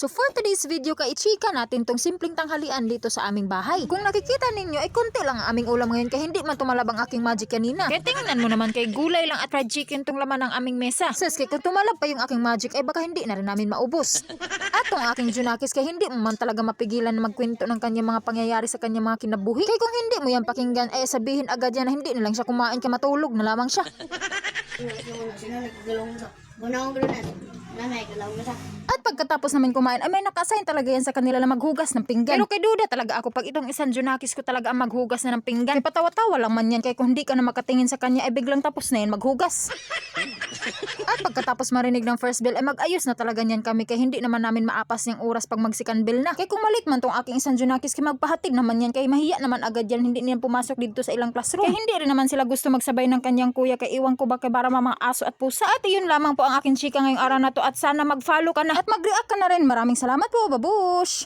So for today's video ka ichika natin tong simpleng tanghalian dito sa aming bahay. Kung nakikita ninyo ay konti lang ang aming ulam ngayon kaya hindi man tumalab ang aking magic kanina. Kaya tingnan mo naman kay gulay lang at fried chicken tong laman ng aming mesa. Sus, kay kung tumalab pa yung aking magic ay baka hindi na rin namin maubos. At tong aking Junakis kay hindi mo man talaga mapigilan na magkwento ng kanyang mga pangyayari sa kanyang mga kinabuhi. Kay kung hindi mo yan pakinggan ay sabihin agad yan na hindi na lang siya kumain ka matulog na lamang siya. At pagkatapos namin kumain, ay may naka-assign talaga yan sa kanila na maghugas ng pinggan. Pero kay Duda talaga ako, pag itong isang Junakis ko talaga ang maghugas na ng pinggan. Kaya patawa-tawa lang man yan, kaya kung hindi ka na makatingin sa kanya, ay biglang tapos na yan maghugas. At pagkatapos marinig ng first bell, ay mag-ayos na talaga niyan kami, kaya hindi naman namin maapas yung oras pag magsikan bell na. Kaya kung malit man tong aking isang Junakis, kaya magpahatid naman yan, kaya mahiya naman agad yan, hindi niyan pumasok dito sa ilang classroom. Kaya hindi rin naman sila gusto magsabay ng kanyang kuya, kaya iwan ko ba kay para mga aso at pusa. At iyon lamang po ang aking chika ngayong araw na to, at sana mag-follow ka na at mag-react ka na rin. Maraming salamat po, babush!